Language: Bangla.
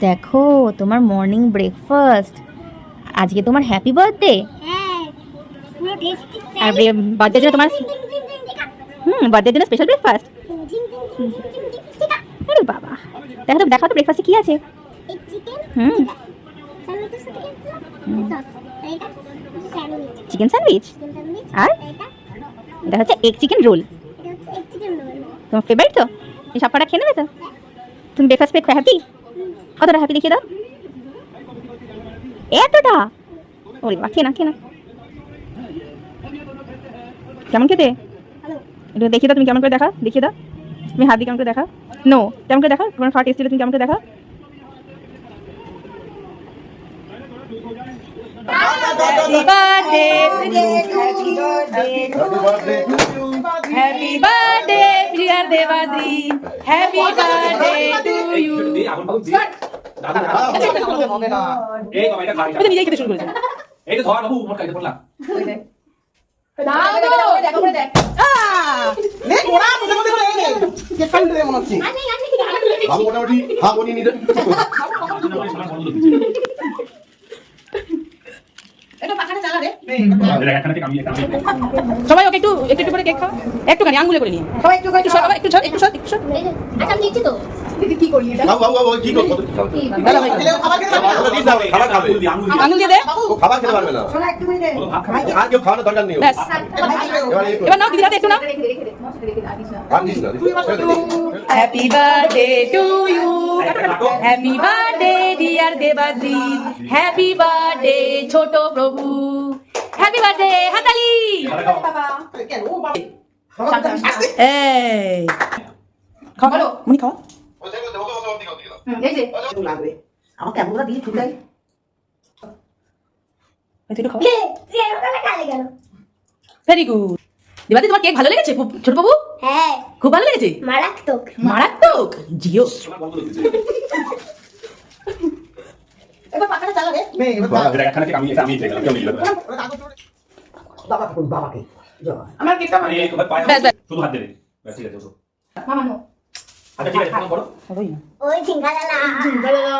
দেখো তোমার মর্নিং ব্রেকফাস্ট আজকে তোমার হ্যাপি বার্থডে হ্যাঁ আর বার্থডে জন্য তোমার হুম বার্থডের জন্য স্পেশাল ব্রেকফাস্ট আরে বাবা দেখো তো দেখো তো ব্রেকফাস্টে কি আছে হুম চিকেন স্যান্ডউইচ আর এটা হচ্ছে এগ চিকেন রোল তোমার ফেভারিট তো এই সব কটা খেয়ে নেবে তো তুমি ব্রেকফাস্ট পেয়ে হ্যাপি কতটা হ্যাপি দেখিয়ে দাও। এতটা? ওরে বাবা খেয়ে না খেয়ে না কেমন খেতে? একটু দেখিয়ে দাও তুমি কেমন করে দেখা দেখিয়ে দাও। তুমি হাত দিয়ে কেমন করে দেখা নো কেমন করে দেখা তোমার খাওয়া টেস্ট তুমি কেমন করে দেখা Happy birthday to you. Happy birthday to you. Happy birthday, dear Devadi. Happy birthday to you. ওটা নিজেই খেতে শুরু করেছে বাবু মোটামুটি হাফ উনি নিতে সবাই ওকে একটু একটু একটু করে কেক খাও একটুখানি আঙ্গুলে করে নিয়ে। সবাই একটু একটু সবাই একটু একটু সর, একটু সর। বাবু বাবু বাবু কি করব দাদা ভাই, খাবার খাবে আঙ্গুল দিয়ে। দে। খাবার খেতে পারবে না। আর কেউ খাওয়ানোর দরকার নেই। এবার নাও দিদি হাতে একটু নাও। Happy birthday to you happy birthday dear Debadri happy birthday ছোট প্রভু হ্যাপি বার্থডে হাতালি এই খাও মুনি খাও ও দেখো, দেখো, ওকে, ওকে, ওকে, ওকে, ওকে। আমাকে এমনটা দিয়ে ছুটাই এই তুই একটু খাও ভেরি গুড দেবাদি তোমার কেক ভালো লেগেছে? ছোট বাবু? হ্যাঁ। খুব ভালো লেগেছে? মারাত্মক। মারাত্মক? জিও। আমি এটা আমি। বাবাকে। আমার কেকটা। শুধু হাত দেবে। ঠিক আছে মামা নো আচ্ছা ঠিক আছে করো। হলোই না। ঝিঙ্গা লালা